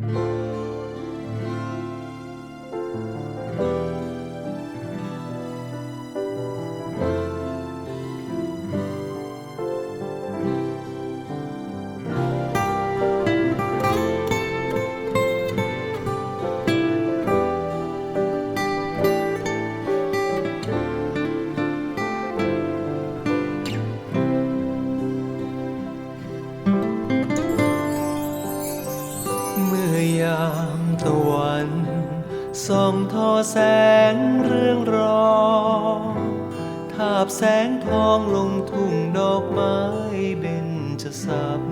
เส่องทอแสงเรื่องรอทาบแสงทองลงทุ่งดอกไม้เบญจสับ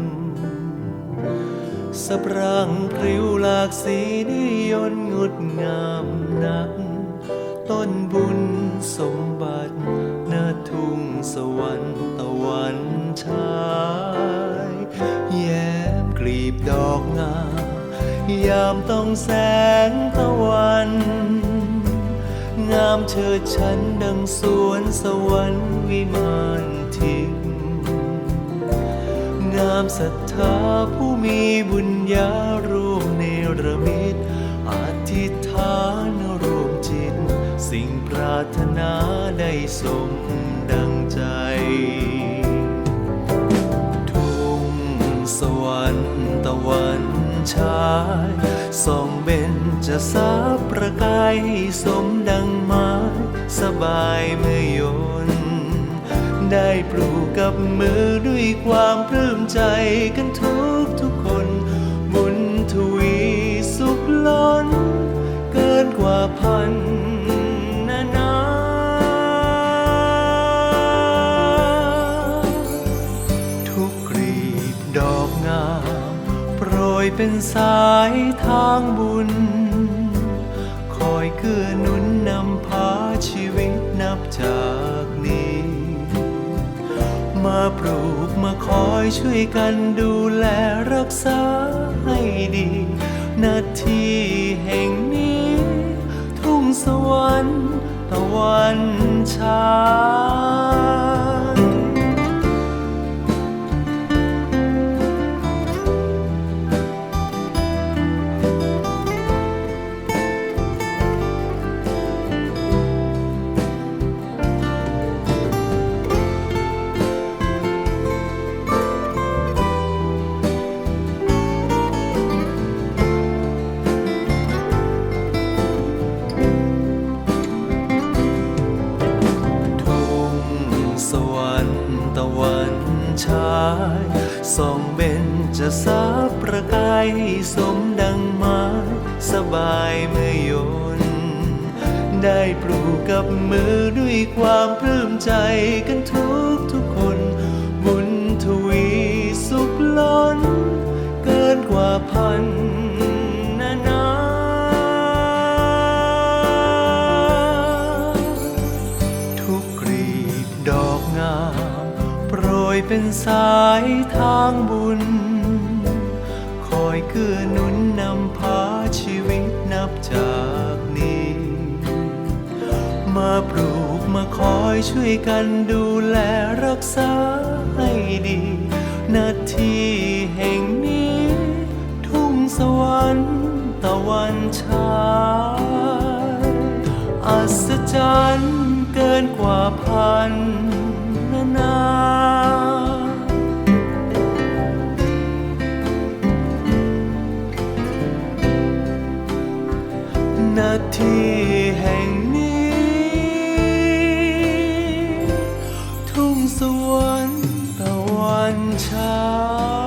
สะพรังพริ้วหลากสีนิยนงดงามนัก ต้นบุญสมบัติหน้าทุ่งสวรรค์ตะวันชาย แย้มกลีบดอกงาม ยามต้องแสงตะวัน งามเชิดฉันดังสวนสวรรค์วิมานทิพย์งามศรัทธาผู้มีบุญญาร่วมเนรมิตอธิษฐานรวมจิต สิ่งปรารถนาได้สมดังใจ ชายส่องเบนจะสาประกายให้สมดังไม้สบายเมื่อยน ได้ปลูกกับมือด้วยความปลื้มใจกันทุกทุกคนบุญทวีสุขล้น เกินกว่าพัน ยเป็นสายทางบุญ คอยเกื้อหนุนนำพาชีวิตนับจากนี้ มาปลูกมาคอยช่วยกันดูแลรักษาให้ดีนาทีแห่งนี้ ทุ่งสวรรค์ตะวันชา วรรค์ตะวันชายส่องเบนจะสาประกายสมดังไม้สบายเมื่อยน ได้ปลูกกับมือด้วยความปลื้มใจกันทุกทุกคน เป็นสายทางบุญ คอยเกื้อหนุนนำพาชีวิตนับจากนี้ มาปลูกมาคอยช่วยกันดูแลรักษาให้ดีนาทีแห่งนี้ ทุ่งสวรรค์ตะวันชายอัศจรรย์เกินกว่าพัน นาทีแห่งนี้ ทุ่งสวนตะวันเช้า